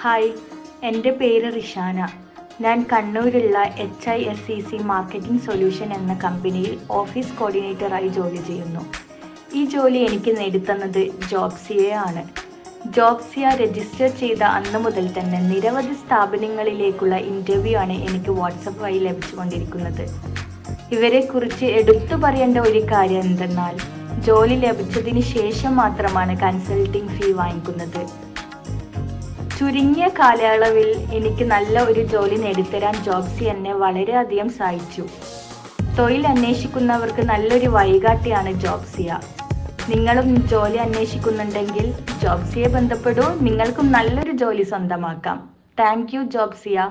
Hi എന്റെ പേര് റിഷാന. ഞാൻ കണ്ണൂരുള്ള H I S C C marketing solution എന്ന കമ്പനിയിൽ ഓഫീസ് കോർഡിനേറ്ററായി ജോലി ചെയ്യുന്നു. ഈ ജോലി എനിക്ക് നേടിത്തന്നത് ജോബ്സിയെ ആണ്. ജോബ്സിയ രജിസ്റ്റർ ചെയ്ത അന്ന് മുതൽ തന്നെ നിരവധി സ്ഥാപനങ്ങളിലേക്കുള്ള ഇന്റർവ്യൂ ആണ് എനിക്ക് വാട്സപ്പ് വഴി ലഭിച്ചുകൊണ്ടിരിക്കുന്നത്. ഇവരെക്കുറിച്ച് എടുത്തു പറയേണ്ട ഒരു കാര്യം എന്തെന്നാൽ ജോലി ലഭിച്ചതിന് ശേഷം മാത്രമാണ് കൺസൾട്ടിംഗ് ഫീ വാങ്ങിക്കുന്നത്. ചുരുങ്ങിയ കാലയളവിൽ എനിക്ക് നല്ല ഒരു ജോലി നേടിത്തരാൻ ജോബ്സി എന്നെ വളരെയധികം സഹായിച്ചു. തൊഴിൽ അന്വേഷിക്കുന്നവർക്ക് നല്ലൊരു വഴികാട്ടിയാണ് ജോബ്സിയ. നിങ്ങളും ജോലി അന്വേഷിക്കുന്നുണ്ടെങ്കിൽ ജോബ്സിയെ ബന്ധപ്പെടൂ നിങ്ങൾക്കും നല്ലൊരു ജോലി സ്വന്തമാക്കാം. Thank you Jobsia.